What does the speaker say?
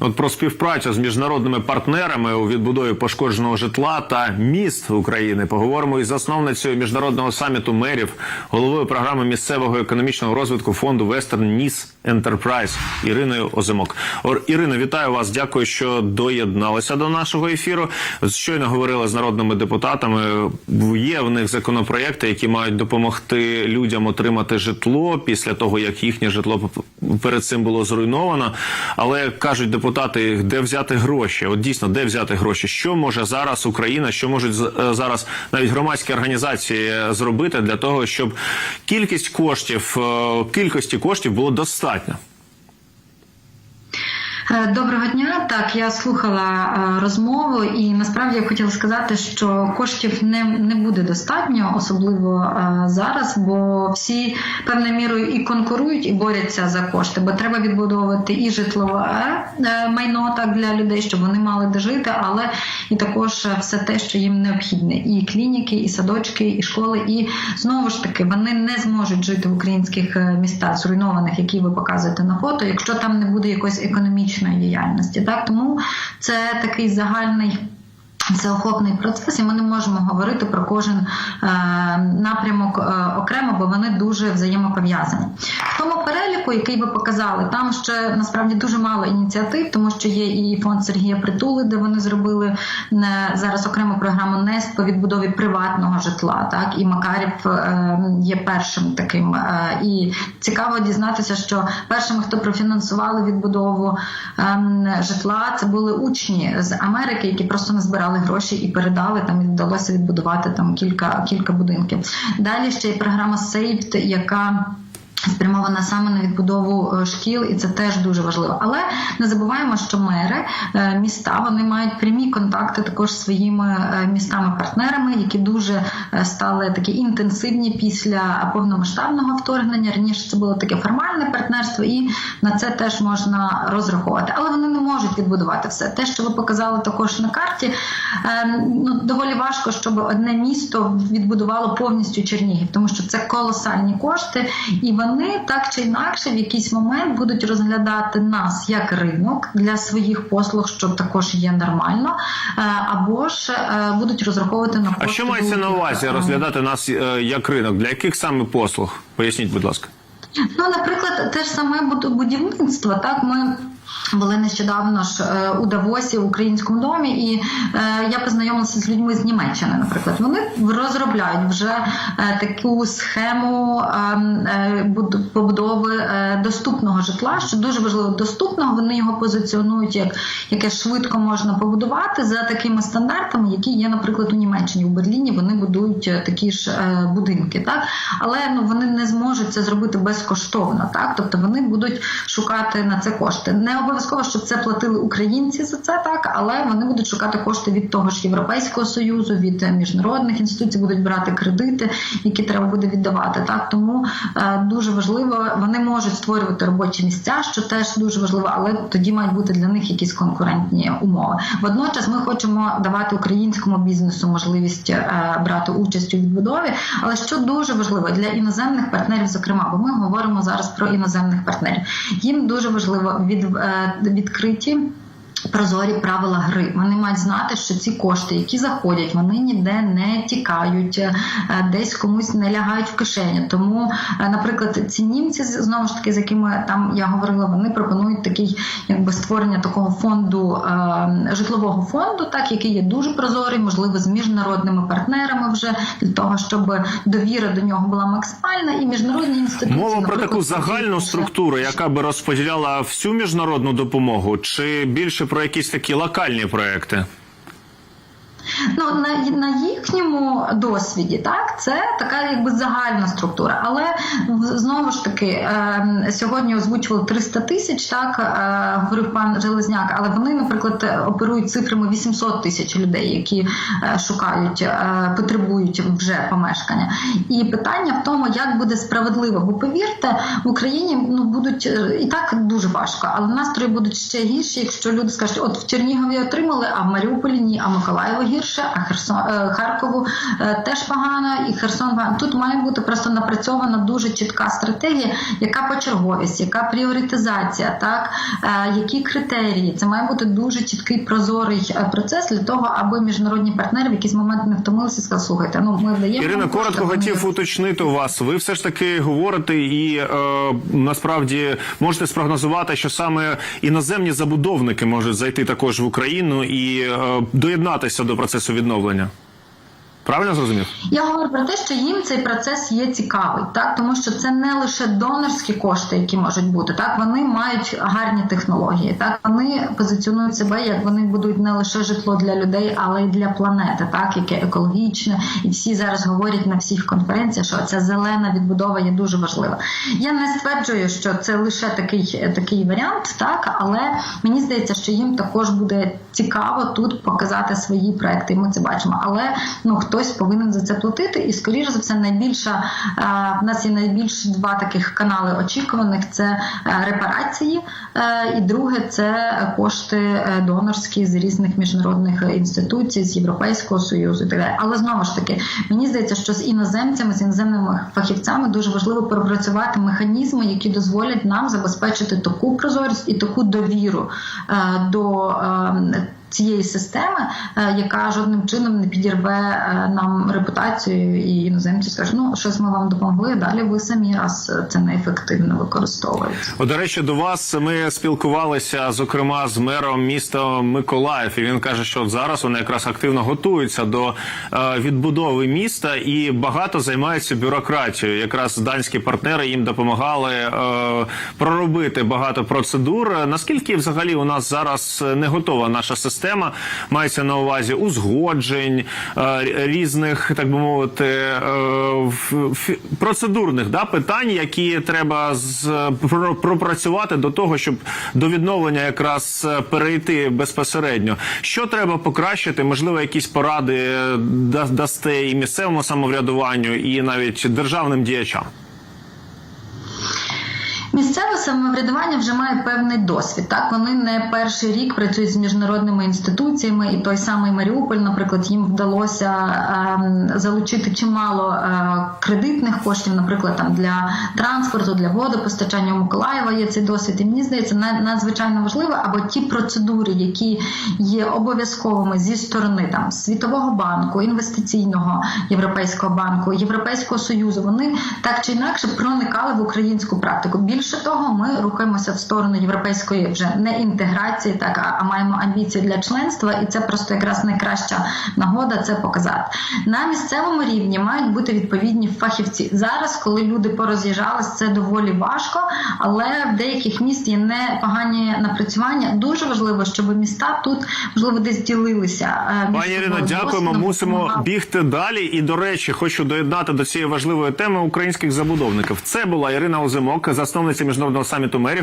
От про співпрацю з міжнародними партнерами у відбудові пошкодженого житла та міст України поговоримо із засновницею міжнародного саміту мерів, головою програми місцевого економічного розвитку фонду Вестерн Ніс Enterprise Іриною Озимок. Ор- Ірино, вітаю вас. Дякую, що доєдналися до нашого ефіру. Щойно говорили з народними депутатами. Є в них законопроекти, які мають допомогти людям отримати житло після того, як їхнє житло перед цим було зруйновано. Але кажуть депутати, де взяти гроші? От дійсно, де взяти гроші? Що може зараз Україна, що можуть е, зараз навіть громадські організації зробити для того, щоб кількість коштів, е, кількості коштів було достатньо? Е, Доброго дня. Так, я слухала е, розмову, і насправді я хотіла сказати, що коштів не, не буде достатньо, особливо е, зараз, бо всі певною мірою і конкурують, і борються за кошти, бо треба відбудовувати і житлове е, майно так для людей, щоб вони мали де жити, але і також все те, що їм необхідне, і клініки, і садочки, і школи. І знову ж таки вони не зможуть жити в українських е, містах зруйнованих, які ви показуєте на фото, якщо там не буде якоїсь економічної діяльності. Так тому це такий загальний. Всеохопний процес, і ми не можемо говорити про кожен е, напрямок е, окремо, бо вони дуже взаємопов'язані. В тому переліку, який ви показали, там ще насправді дуже мало ініціатив, тому що є і фонд Сергія Притули, де вони зробили е, зараз окрему програму НЕС по відбудові приватного житла. Так і Макарів е, є першим таким. Е, і цікаво дізнатися, що першими, хто профінансували відбудову е, житла, це були учні з Америки, які просто не збирали гроші і передали там. І вдалося відбудувати там кілька кілька будинків. Далі ще є програма SAVED, яка Спрямована саме на відбудову е, шкіл, і це теж дуже важливо. Але не забуваємо, що мери е, міста вони мають прямі контакти також з своїми е, містами-партнерами, які дуже стали такі інтенсивні після повномасштабного вторгнення. Раніше це було таке формальне партнерство, і на це теж можна розраховувати. Але вони не можуть відбудувати все. Те, що ви показали також на карті, ну доволі важко, щоб одне місто відбудувало повністю Чернігів, тому що це колосальні кошти, і вони так чи інакше в якийсь момент будуть розглядати нас як ринок для своїх послуг, що також є нормально, е, або ж е, будуть розраховувати на послуги. А що мається на увазі розглядати нас е, як ринок? Для яких саме послуг? Поясніть, будь ласка. Ну, наприклад, те ж саме будівництво. Так, ми. Були нещодавно ж е, у Давосі в українському домі, і е, я познайомилася з людьми з Німеччини. Наприклад, вони розробляють вже е, таку схему е, е, побудови доступного житла, що дуже важливо доступного. Вони його позиціонують як яке швидко можна побудувати за такими стандартами, які є, наприклад, у Німеччині у Берліні. Вони будують такі ж будинки, так але ну вони не зможуть це зробити безкоштовно, так тобто вони будуть шукати на це кошти. Не обов'язково, щоб це платили українці за це, так але вони будуть шукати кошти від того ж Європейського союзу, від е, міжнародних інституцій, будуть брати кредити, які треба буде віддавати. Так тому е, дуже важливо, вони можуть створювати робочі місця, що теж дуже важливо, але тоді мають бути для них якісь конкурентні умови. Водночас ми хочемо давати українському бізнесу можливість е, брати участь у відбудові. Але що дуже важливо для іноземних партнерів, зокрема, бо ми говоримо зараз про іноземних партнерів. Їм дуже важливо від, е, відкриті. Прозорі правила гри. Вони мають знати, що ці кошти, які заходять, вони ніде не тікають, е, десь комусь не лягають в кишені. Тому, е, наприклад, ці німці знову ж таки, з якими там я говорила, вони пропонують такий, якби створення такого фонду е, житлового фонду, так який є дуже прозорий, можливо, з міжнародними партнерами вже для того, щоб довіра до нього була максимальна, і міжнародні інституції Мова про таку загальну структуру, яка би розподіляла всю міжнародну допомогу, чи більше про якісь такі локальні проекти? Ну на, на їхньому досвіді, так це така якби загальна структура. Але знову ж таки е, сьогодні озвучували 300 тисяч, так е, говорив пан Железняк, але вони, наприклад, оперують цифрами 800 тисяч людей, які е, шукають, е, потребують вже помешкання. І питання в тому, як буде справедливо. Бо повірте, в Україні ну будуть е, і так дуже важко, але настрої будуть ще гірші, якщо люди скажуть, от в Чернігові отримали, а в Маріуполі ні, а Миколаєві гірше, а Херсон е, Харкову е, теж погано, і Херсон. Тут має бути просто напрацьована дуже чітка стратегія, яка почерговість, яка пріоритизація, так е, які критерії. Це має бути дуже чіткий прозорий процес для того, аби міжнародні партнери в якийсь момент не втомилися і сказали, слухайте, ну ми даємо Ірина, коротко хотів не уточнити вас. Ви все ж таки говорите і е, насправді можете спрогнозувати, що саме іноземні забудовники можуть зайти також в Україну і е, доєднатися до процесу відновлення. Правильно зрозумів? Я говорю про те, що їм цей процес є цікавий, так тому що це не лише донорські кошти, які можуть бути. Так вони мають гарні технології. Так вони позиціонують себе як вони будують не лише житло для людей, але й для планети, так яке екологічне, і всі зараз говорять на всіх конференціях, що ця зелена відбудова є дуже важлива. Я не стверджую, що це лише такий такий варіант, так але мені здається, що їм також буде цікаво тут показати свої проекти. Ми це бачимо. Але ну хтось повинен за це платити, і скоріше за все, найбільша е, в нас є найбільш два таких канали очікуваних: це е, репарації, е, і друге це кошти донорські з різних міжнародних інституцій, з Європейського союзу і так далі. Але знову ж таки, мені здається, що з іноземцями, з іноземними фахівцями дуже важливо пропрацювати механізми, які дозволять нам забезпечити таку прозорість і таку довіру до. Цієї системи, е, яка жодним чином не підірве е, нам репутацію, і іноземці скажуть, ну щось ми вам допомогли. Далі ви самі раз це неефективно використовуєте. О, До речі, до вас ми спілкувалися зокрема з мером міста Миколаїв. І він каже, що зараз вони якраз активно готуються до е, відбудови міста і багато займаються бюрократією. Якраз данські партнери їм допомагали е, проробити багато процедур. Наскільки взагалі у нас зараз не готова наша система? Мається на увазі узгоджень е, різних, так би мовити, е, процедурних да, питань, які треба з, пропрацювати до того, щоб до відновлення якраз е, перейти безпосередньо. Що треба покращити? Можливо, якісь поради дасте і місцевому самоврядуванню, і навіть державним діячам. Місцеве самоврядування вже має певний досвід. Так вони не перший рік працюють з міжнародними інституціями, і той самий Маріуполь, наприклад, їм вдалося ем, залучити чимало е, кредитних коштів, наприклад, там для транспорту, для водопостачання у Миколаєва є цей досвід. І мені здається, на- надзвичайно важливо, або ті процедури, які є обов'язковими зі сторони там Світового банку, інвестиційного європейського банку, Європейського союзу, вони так чи інакше проникали в українську практику. Більше того, ми рухаємося в сторону європейської вже не інтеграції, так а, а маємо амбіції для членства, і це просто якраз найкраща нагода це показати. На місцевому рівні мають бути відповідні фахівці. Зараз, коли люди пороз'їжджались, це доволі важко, але в деяких міст є непогані напрацювання. Дуже важливо, щоб міста тут можливо десь ділилися. е, Пані Ірино, дякуємо. досвідом, Мусимо бігти далі. І до речі, хочу доєднати до цієї важливої теми українських забудовників. Це була Ірина Озимок, засновниця міжнародного саміту мерів.